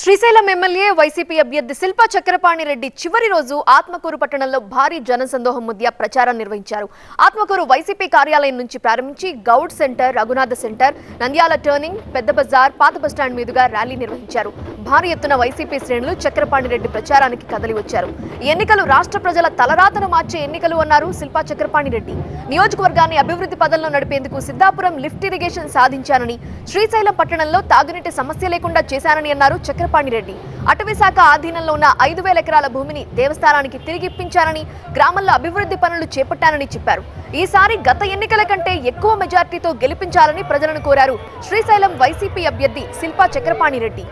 Srisailam MLA YCP అభ్యర్థి శిల్పా చక్రపాణి రెడ్డి చివరి రోజు ఆత్మకూరు పట్టణంలో భారీ జనసందోహం మధ్య ప్రచారం నిర్వహించారు. ఆత్మకూరు వైసీపీ కార్యాలయం నుంచి ప్రారంభించి Goud center Raghunatha center Nandyal turning పెద్ద బజార్ పాత బస్టాండ్ మీదుగా ర్యాలీ నిర్వహించారు. భారీ ఎత్తున వైసీపీ శ్రేణులు చక్రపాణి రెడ్డి ప్రచారానికి కదలి వచ్చారు. ఈ ఎన్నికలు రాష్ట్ర ప్రజల తలరాతను మార్చే ఎన్నికలు అన్నారు శిల్పా చక్రపాణి రెడ్డి. నియోజకవర్గాన్ని అభివృద్ధి పదంలో నడిపేందుకు సిద్ధాపురం లిఫ్ట్ ఇరిగేషన్ సాధించానని శ్రీశైలం పట్టణంలో తాగునీటి సమస్య లేకుండా చేశానని అన్నారు చక్ర రెడ్డి అటవీశాఖ ఆధీనంలో ఉన్న ఐదు వేల ఎకరాల భూమిని దేవస్థానానికి తిరిగిప్పించారని గ్రామంలో అభివృద్ధి పనులు చేపట్టానని చెప్పారు. ఈసారి గత ఎన్నికల కంటే ఎక్కువ మెజార్టీతో గెలిపించాలని ప్రజలను కోరారు శ్రీశైలం వైసీపీ అభ్యర్థి శిల్పా చక్రపాణిరెడ్డి.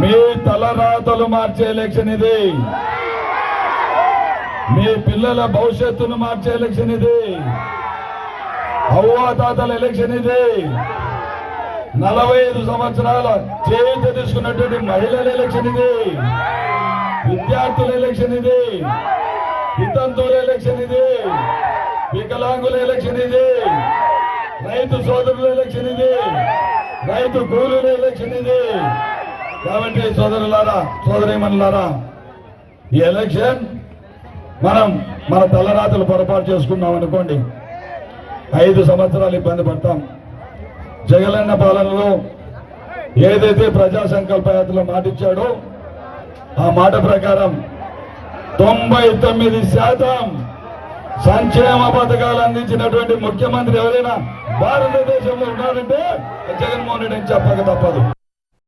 మీ తలరాతలు మార్చే ఎలక్షన్ ఇది. మీ పిల్లల భవిష్యత్తును మార్చే ఎలక్షన్ ఇది. అవ్వాతాతల ఎలక్షన్ ఇది. నలభై ఐదు సంవత్సరాల చేత తీసుకున్నటువంటి మహిళల ఎలక్షన్ ఇది. విద్యార్థుల ఎలక్షన్ ఇది. వితంతువుల ఎలక్షన్ ఇది. వికలాంగుల ఎలక్షన్ ఇది. రైతు సోదరుల ఎలక్షన్ ఇది. రైతు కూలీల ఎలక్షన్ ఇది. కాబట్టి సోదరులారా సోదరిమణులారా ఈ ఎలక్షన్ మనం మన తలరాతలు పొరపాటు చేసుకున్నాం అనుకోండి. ఐదు సంవత్సరాలు ఇబ్బంది పడతాం. జగలన్న పాలనలో ఏదైతే ప్రజా సంకల్ప యాత్రలో మాటిచ్చాడో ఆ మాట ప్రకారం తొంభై తొమ్మిది శాతం సంక్షేమ పథకాలు అందించినటువంటి ముఖ్యమంత్రి ఎవరైనా భారతదేశంలో ఉన్నారంటే జగన్మోహన్ రెడ్డి చెప్పక తప్పదు.